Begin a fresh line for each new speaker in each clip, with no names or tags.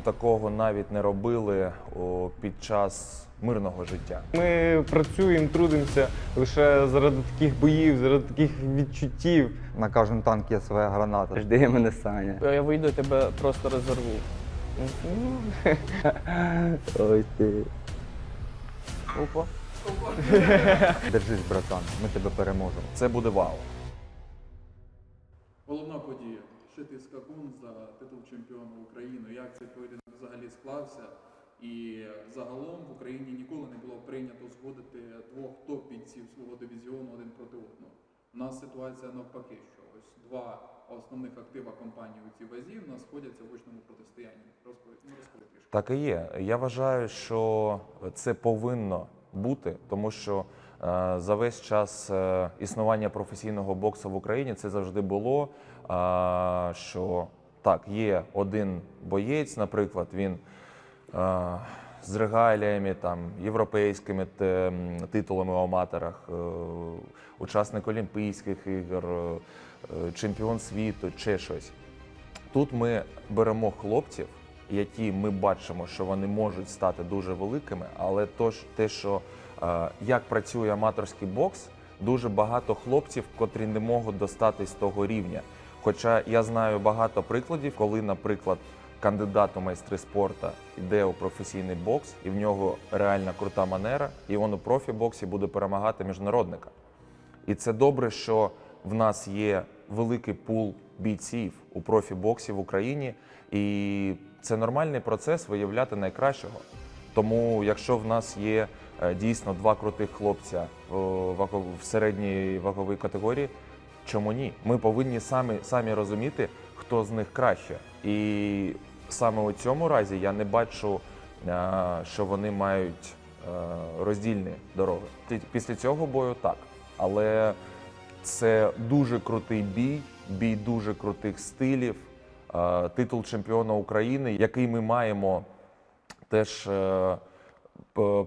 Ми такого навіть не робили о, під час мирного життя.
Ми працюємо, трудимося лише заради таких боїв, заради таких відчуттів.
На кожен танк є своя граната.
Жди мене Саня.
Я вийду, тебе просто розорву.
Ой ти.
Опа.
Держись, братан, ми тебе переможемо.
Це буде вау.
Головна подія. Шитий скакун за титул чемпіона України. Як цей поєдинок взагалі склався? І загалом в Україні ніколи не було прийнято згодити двох топ-бійців свого дивізіону один проти одного. У нас ситуація навпаки, що ось два основних актива компанії у цій вазі в нас сходяться в очному протистоянні. Ну розповідь трішки.
Так і є. Я вважаю, що це повинно бути, тому що е, за весь час е, існування професійного боксу в Україні це завжди було. Що так, є один боєць, наприклад, він з регаліями, там, європейськими титулами у аматорах, е, учасник Олімпійських ігор, е, чемпіон світу чи щось. Тут ми беремо хлопців, які ми бачимо, що вони можуть стати дуже великими, але то те, що е, як працює аматорський бокс, дуже багато хлопців, котрі не можуть достатись того рівня. Хоча я знаю багато прикладів, коли, наприклад, кандидат у майстри спорту йде у професійний бокс, і в нього реальна крута манера, і він у профі-боксі буде перемагати міжнародника. І це добре, що в нас є великий пул бійців у профі-боксі в Україні, і це нормальний процес виявляти найкращого. Тому, якщо в нас є е, дійсно два крутих хлопця ваго- в середній ваговій категорії, чому ні? Ми повинні самі, самі розуміти, хто з них краще. І саме у цьому разі я не бачу, е, що вони мають е, роздільні дороги. Після цього бою так. Але це дуже крутий бій, бій дуже крутих стилів, е, титул чемпіона України, який ми маємо теж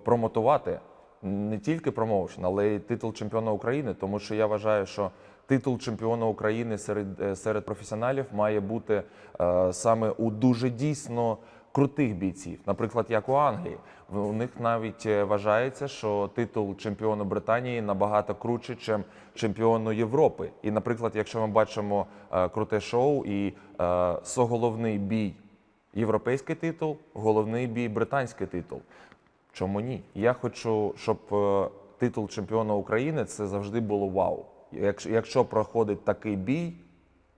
промотувати не тільки промоушен, але й титул чемпіона України, тому що я вважаю, що титул чемпіона України серед, е, серед професіоналів має бути е, саме у дуже дійсно крутих бійців, наприклад, як у Англії. У них навіть е, вважається, що титул чемпіону Британії набагато круче, ніж чемпіону Європи. І, наприклад, якщо ми бачимо е, круте шоу і е, соголовний бій європейський титул, головний бій британський титул. Чому ні? Я хочу, щоб е, титул чемпіона України це завжди було вау. Якщо, якщо проходить такий бій,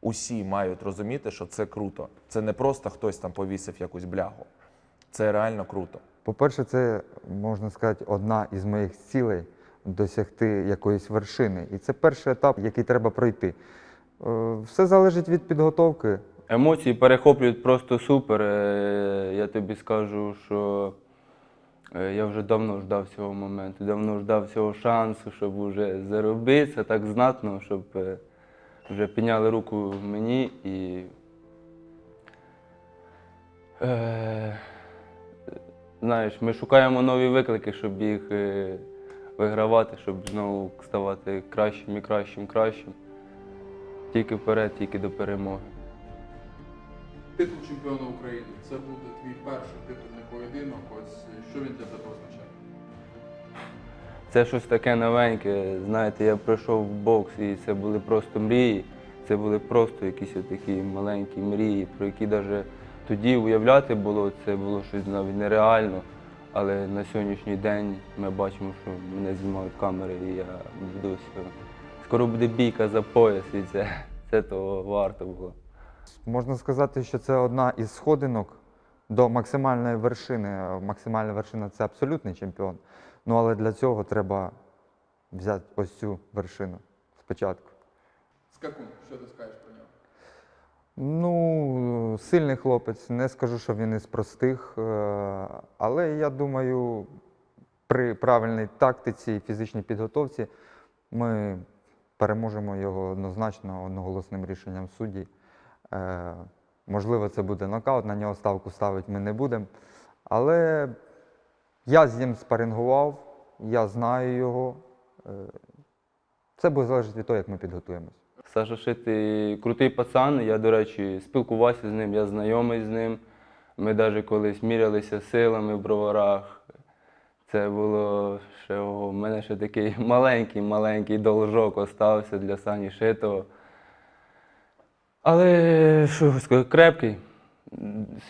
усі мають розуміти, що це круто. Це не просто хтось там повісив якусь блягу. Це реально круто.
По-перше, це можна сказати одна із моїх цілей досягти якоїсь вершини. І це перший етап, який треба пройти. Е, Все залежить від підготовки.
Емоції перехоплюють просто супер. Е, Я тобі скажу, що я вже давно ждав цього моменту, давно ждав цього шансу, щоб вже заробитися так знатно, щоб е, вже підняли руку мені і. Е, знаєш, ми шукаємо нові виклики, щоб їх е, вигравати, щоб знову ставати кращим і кращим, кращим. Тільки вперед, тільки до перемоги.
Титул чемпіона України це буде твій перший титульний поєдинок. Ось що він для тебе означає?
Це щось таке новеньке. Знаєте, я пройшов в бокс, і це були просто мрії. Це були просто якісь такі маленькі мрії, про які навіть тоді уявляти було, це було щось навіть нереально. Але на сьогоднішній день ми бачимо, що мене знімають камери, і я буду. Скоро буде бійка за пояс, і це, це того варто було.
Можна сказати, що це одна із сходинок до максимальної вершини. Максимальна вершина це абсолютний чемпіон. Ну але для цього треба взяти ось цю вершину спочатку.
Скакун, що ти скажеш про нього?
Ну, сильний хлопець, не скажу, що він із простих, е, але я думаю, при правильній тактиці і фізичній підготовці ми переможемо його однозначно одноголосним рішенням судді. Можливо, це буде нокаут, на нього ставку ставити ми не будемо. Але я з ним спарингував, я знаю його. Е, Це буде залежати від того, як ми підготуємось.
Саша Шитий крутий пацан. Я, до речі, спілкувався з ним, я знайомий з ним. Ми навіть колись мірялися силами в броварах. Це було ще в мене ще такий маленький, маленький должок остався для Сані Шитого. Але що сказати, крепкий,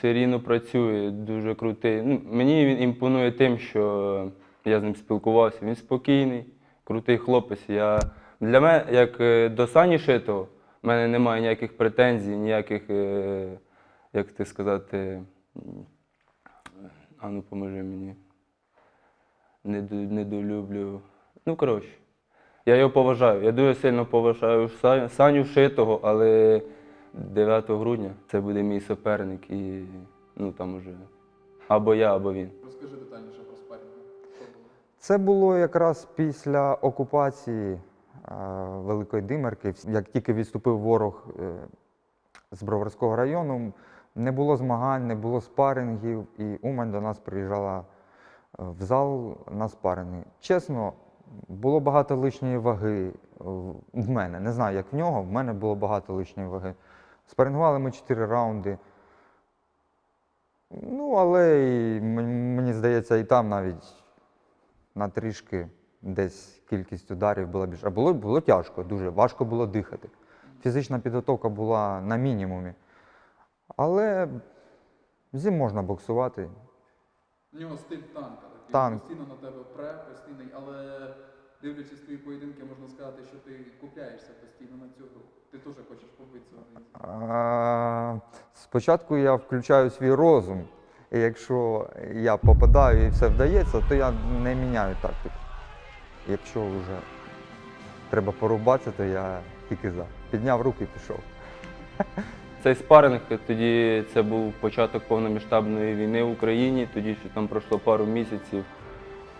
рівно працює, дуже крутий. Ну, мені він імпонує тим, що я з ним спілкувався. Він спокійний, крутий хлопець. Я, для мене, як е, до Сані Шитого, в мене немає ніяких претензій, ніяких, е, як ти сказати, а ну поможи мені. Недолюблю. Ну, коротше. Я його поважаю. Я дуже сильно поважаю Саню Шитого, але 9 грудня це буде мій суперник і ну там уже або я, або він.
Розкажи детальніше про було?
Це було якраз після окупації е, Великої Димерки. Як тільки відступив ворог е, з Броварського району, не було змагань, не було спарингів, і Умань до нас приїжджала е, в зал на спаринги. Чесно, було багато лишньої ваги в мене. Не знаю, як в нього, в мене було багато лишньої ваги. Спарингували ми чотири раунди. Ну, але і, мені здається, і там навіть на трішки десь кількість ударів була більше. А було, було тяжко, дуже важко було дихати. Фізична підготовка була на мінімумі. Але з ним можна боксувати.
У нього стиль танка, такий
Танк.
постійно на тебе пре, постійний, але дивлячись твої поєдинки, можна сказати, що ти купляєшся постійно на цю гру. Ти теж хочеш побити цього
Спочатку я включаю свій розум, і якщо я попадаю і все вдається, то я не міняю тактику. Якщо вже треба порубатися, то я тільки за. Підняв руки і пішов.
Цей спаринг тоді це був початок повномасштабної війни в Україні. Тоді ще там пройшло пару місяців.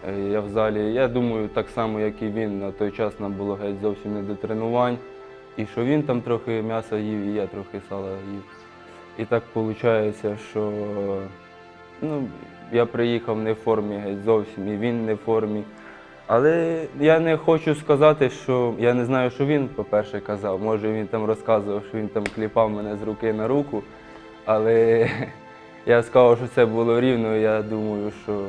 Е, Я в залі. Я думаю, так само, як і він. На той час нам було геть зовсім не до тренувань. І що він там трохи м'яса їв, і я трохи сала їв. І так виходить, що ну, я приїхав не в формі геть зовсім, і він не в формі. Але я не хочу сказати, що я не знаю, що він, по-перше, казав. Може він там розказував, що він там кліпав мене з руки на руку. Але я сказав, що це було рівно. Я думаю, що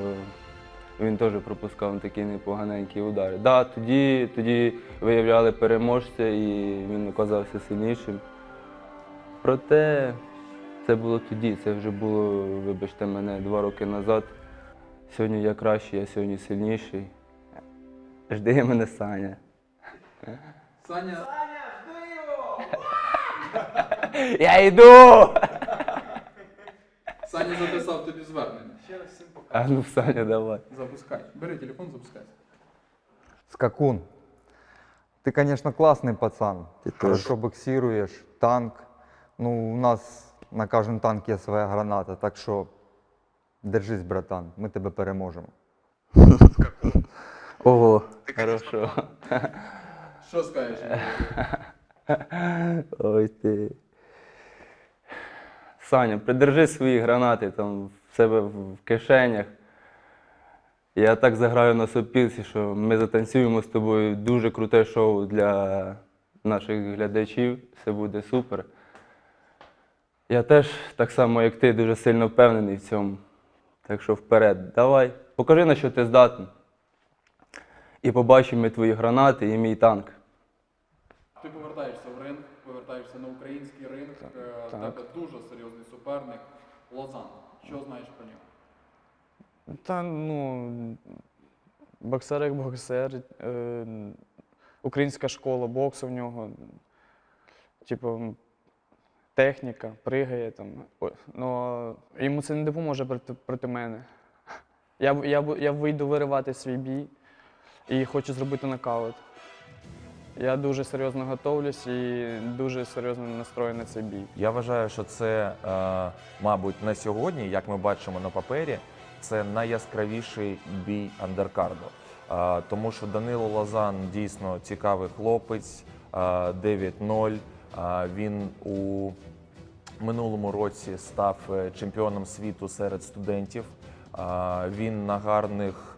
він теж пропускав такі непоганенькі удари. Да, тоді, тоді виявляли переможця і він оказався сильнішим. Проте це було тоді, це вже було, вибачте мене, два роки назад. Сьогодні я кращий, я сьогодні сильніший. Жди мене, Саня.
Саня, Саня, жди його!
Я йду!
Саня записав тобі звернення.
А ну, Саня, давай.
Запускай. Бери телефон, запускай.
Скакун. Ты, конечно, классный пацан. Хорошо боксируешь, танк. Ну, у нас на кожному танку є своя граната, так що держись, братан, ми тебе переможемо.
Ого, хорошо.
Що скажеш?
Ой ти. Саня, придержи свої гранати там в себе в кишенях. Я так заграю на сопілці, що ми затанцюємо з тобою дуже круте шоу для наших глядачів. Все буде супер. Я теж, так само, як ти, дуже сильно впевнений в цьому. Так що вперед, давай, покажи, на що ти здатний. І побачимо ми твої гранати і мій танк.
Ти повертаєшся в ринг, повертаєшся на український ринг. Е, У
так.
тебе дуже серйозний суперник Лозан. Що знаєш про нього?
Та ну, боксер як боксер, е, українська школа боксу в нього. Типу, техніка, пригає там. Ну, йому це не допоможе проти, проти мене. Я, я, я вийду виривати свій бій і хочу зробити нокаут. Я дуже серйозно готовлюсь і дуже серйозно настроєний на цей бій.
Я вважаю, що це, е, мабуть, на сьогодні, як ми бачимо на папері, це найяскравіший бій андеркарду. Е, тому що Данило Лазан дійсно цікавий хлопець, е, 9-0. Е, він у минулому році став чемпіоном світу серед студентів. Він на гарних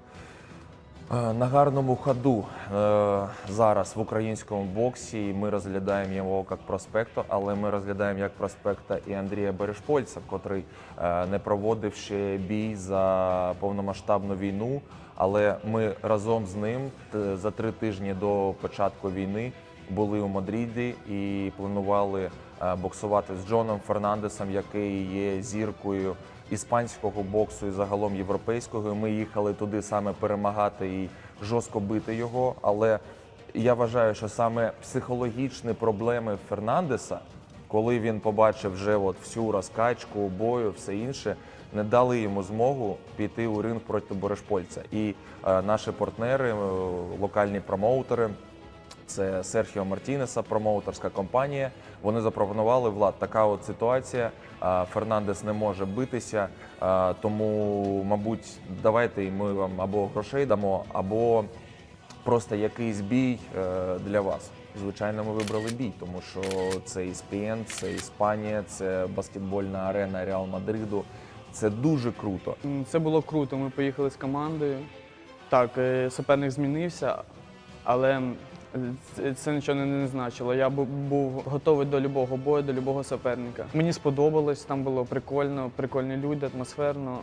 На гарному ходу е, зараз в українському боксі ми розглядаємо його як проспекта, але ми розглядаємо як проспекта і Андрія Берешпольця, котрий е, не проводив ще бій за повномасштабну війну. Але ми разом з ним за три тижні до початку війни були у Мадриді і планували е, боксувати з Джоном Фернандесом, який є зіркою іспанського боксу і загалом європейського. Ми їхали туди саме перемагати і жорстко бити його. Але я вважаю, що саме психологічні проблеми Фернандеса, коли він побачив вже от всю розкачку бою, все інше, не дали йому змогу піти у ринг проти Борешпольця. І е, наші партнери, е, локальні промоутери. Це Серхіо Мартінеса, промоутерська компанія. Вони запропонували влад. Така от ситуація. Фернандес не може битися, тому, мабуть, давайте ми вам або грошей дамо, або просто якийсь бій е, для вас. Звичайно, ми вибрали бій, тому що це ESPN, це Іспанія, це баскетбольна арена Реал Мадриду. Це дуже круто.
Це було круто. Ми поїхали з командою. Так, е, суперник змінився, але це- нічого не, значило. Я був готовий до любого бою, до любого суперника. Мені сподобалось, там було прикольно, прикольні люди, атмосферно.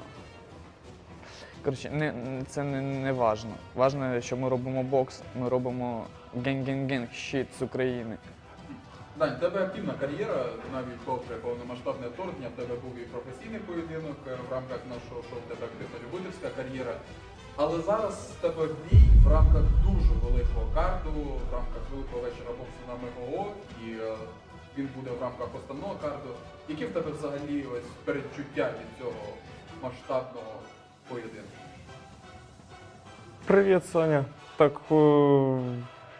Коротше, не, це не, не важно. Важно, що ми робимо бокс, ми робимо ген-ген-ген, щит з України.
Дань, в тебе активна кар'єра, навіть попри повномасштабне вторгнення, в тебе був і професійний поєдинок е, в рамках нашого шоу, в тебе активна любительська кар'єра. Але зараз в тебе бій в рамках дуже великого карту, в рамках великого вечора боксу на МГО, і е, він буде в рамках основного карту. Які в тебе взагалі ось передчуття від цього масштабного поєдинку?
Привіт, Соня. Так о,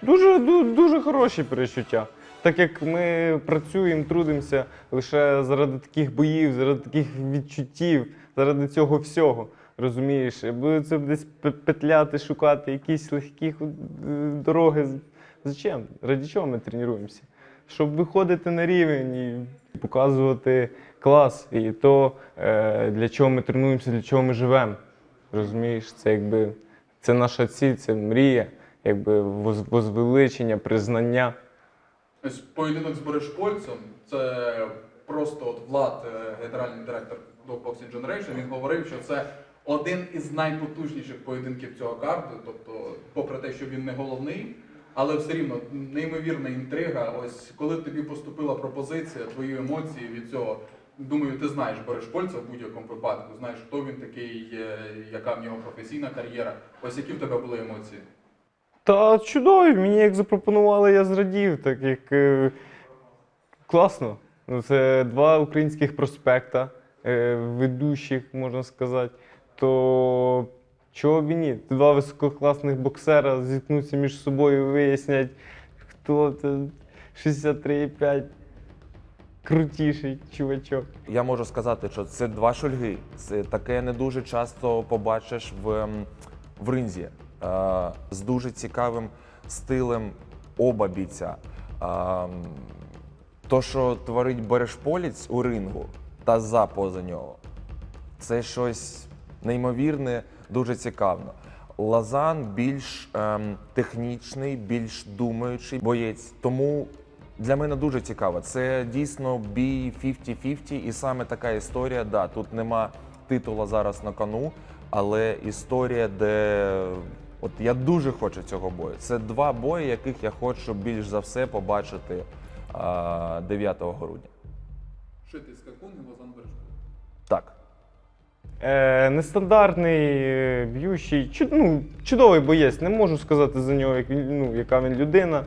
дуже, ду- дуже хороші перечуття. Так як ми працюємо, трудимося лише заради таких боїв, заради таких відчуттів, заради цього всього. Розумієш, Бо це десь петляти, шукати якісь легкі е, дороги. Зачем? Раді чого ми тренуємося? Щоб виходити на рівень і показувати клас. І то, е, для чого ми тренуємося, для чого ми живемо. Розумієш, це якби це наша ціль, це мрія, якби возвеличення, признання.
Ось поєдинок з Борешпольцем, це просто от Влад, е, генеральний директор Dog Boxing Generation, він говорив, що це один із найпотужніших поєдинків цього карту. Тобто, попри те, що він не головний, але все рівно неймовірна інтрига. Ось коли тобі поступила пропозиція, твої емоції від цього. Думаю, ти знаєш Борешпольця в будь-якому випадку, знаєш, хто він такий, е, яка в нього професійна кар'єра. Ось які в тебе були емоції?
Та чудові, мені як запропонували, я зрадів, так як е, класно. Ну, це два українських проспекта, е, ведущих, можна сказати. То чого б ні? Два висококласних боксера зіткнуться між собою, і вияснять, хто це 63,5 крутіший чувачок.
Я можу сказати, що це два шульги. Це таке не дуже часто побачиш в, ем, в ринзі. Е, з дуже цікавим стилем оба бійця. Е, то, що творить Берешполіць у рингу та за поза нього, це щось неймовірне, дуже цікаво. Лазан більш ем, технічний, більш думаючий боєць. Тому для мене дуже цікаво. Це дійсно бій 50-50, і саме така історія. Да, тут нема титула зараз на кону, але історія, де от я дуже хочу цього бою. Це два бої, яких я хочу більш за все побачити а, 9 грудня.
Шитий скакун і Лозан Борешпольц.
Так.
Е, нестандартний, е, б'ющий, чу, ну, чудовий боєць. Не можу сказати за нього, як він, ну, яка він людина.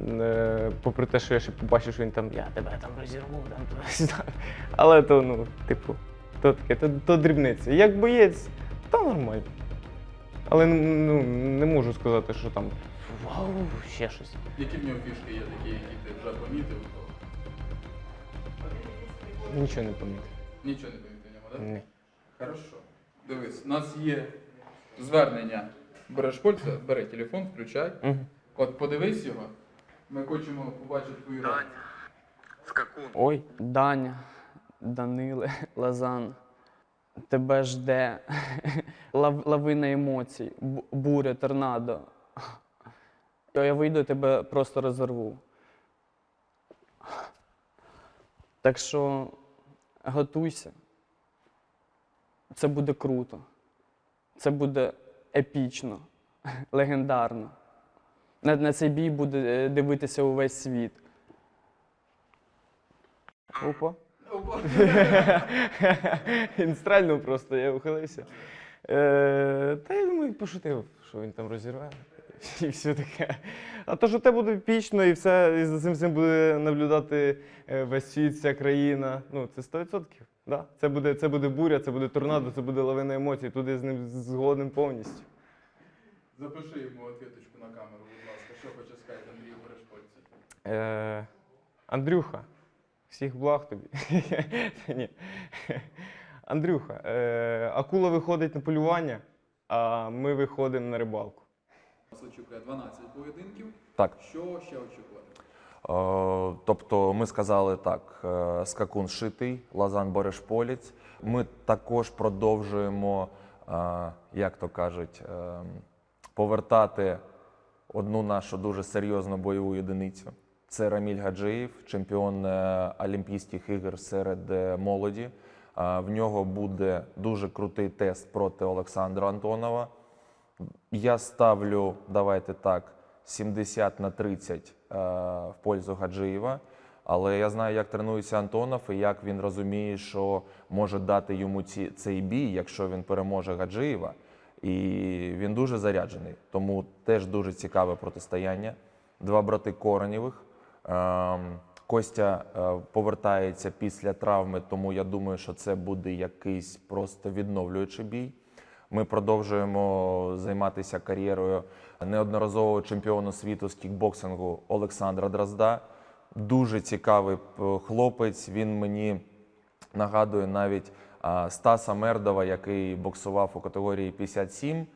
Е, попри те, що я ще побачив, що він там, я тебе там розірву, там. Але то, ну, типу, то таке, то, то дрібниця. Як боєць, та нормально. Але ну, не можу сказати, що там вау, ще щось.
Які в нього фішки є такі, які ти вже помітив?
Нічого не помітив.
Нічого не помітив в ньому, так?
Ні.
Хорошо. Дивись, у нас є звернення Берешпольця, бери телефон, включай.
Мгм.
От подивись його. Ми хочемо побачити твою реакцію.
Ой.
Даня, Даниле, Лазан. тебе жде лав, лавина емоцій, бу- буря, торнадо. Я вийду, тебе просто розорву. Так що готуйся. Це буде круто. Це буде епічно, легендарно. На, на цей бій буде е, дивитися увесь світ.
Опа. Він стрельнув просто, я ухилився. Е, та я думаю, пошутив, що він там розірве. І все таке. А то, що те буде епічно, і все, і за цим всім буде наблюдати е, весь світ, вся країна. Ну, це 100%. Да? Це, буде, це буде буря, це буде торнадо, це буде лавина емоцій. Тут я з ним згоден повністю.
Запиши йому отвіточку на камеру, будь ласка, що хоче сказати Андрію Берешпольцю.
Е, Андрюха, всіх благ тобі. Ні. Андрюха, е, акула виходить на полювання, а ми виходимо на рибалку.
Нас очікує 12 поєдинків.
Так.
Що ще очікувати?
Е, Тобто ми сказали так: е, скакун шитий, Лазан Берешполіць. Ми також продовжуємо, е, як то кажуть, повертати одну нашу дуже серйозну бойову єдиницю. Це Раміль Гаджиєв, чемпіон Олімпійських ігор серед молоді. В нього буде дуже крутий тест проти Олександра Антонова. Я ставлю, давайте так, 70 на 30 е, в пользу Гаджиєва. Але я знаю, як тренується Антонов і як він розуміє, що може дати йому ці, цей бій, якщо він переможе Гаджиєва. І він дуже заряджений. Тому теж дуже цікаве протистояння. Два брати Коренєвих. Ем, Костя е, повертається після травми, тому я думаю, що це буде якийсь просто відновлюючий бій. Ми продовжуємо займатися кар'єрою неодноразового чемпіону світу з кікбоксингу Олександра Дрозда. Дуже цікавий хлопець. Він мені нагадує навіть Стаса Мердова, який боксував у категорії 57,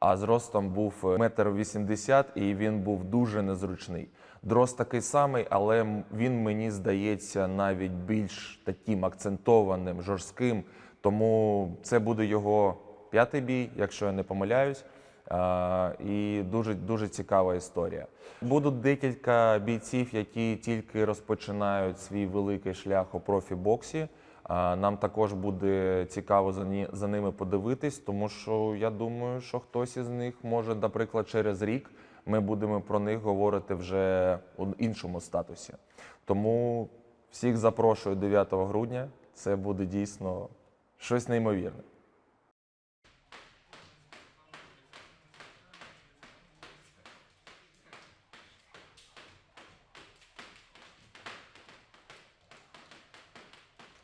а зростом був метр вісімдесят, і він був дуже незручний. Дрозд такий самий, але він мені здається навіть більш таким акцентованим, жорстким. Тому це буде його п'ятий бій, якщо я не помиляюсь. А, І дуже дуже цікава історія. Будуть декілька бійців, які тільки розпочинають свій великий шлях у профібоксі. А, Нам також буде цікаво за ними подивитись, тому що я думаю, що хтось із них може, наприклад, через рік ми будемо про них говорити вже у іншому статусі. Тому всіх запрошую 9 грудня. Це буде дійсно щось неймовірне.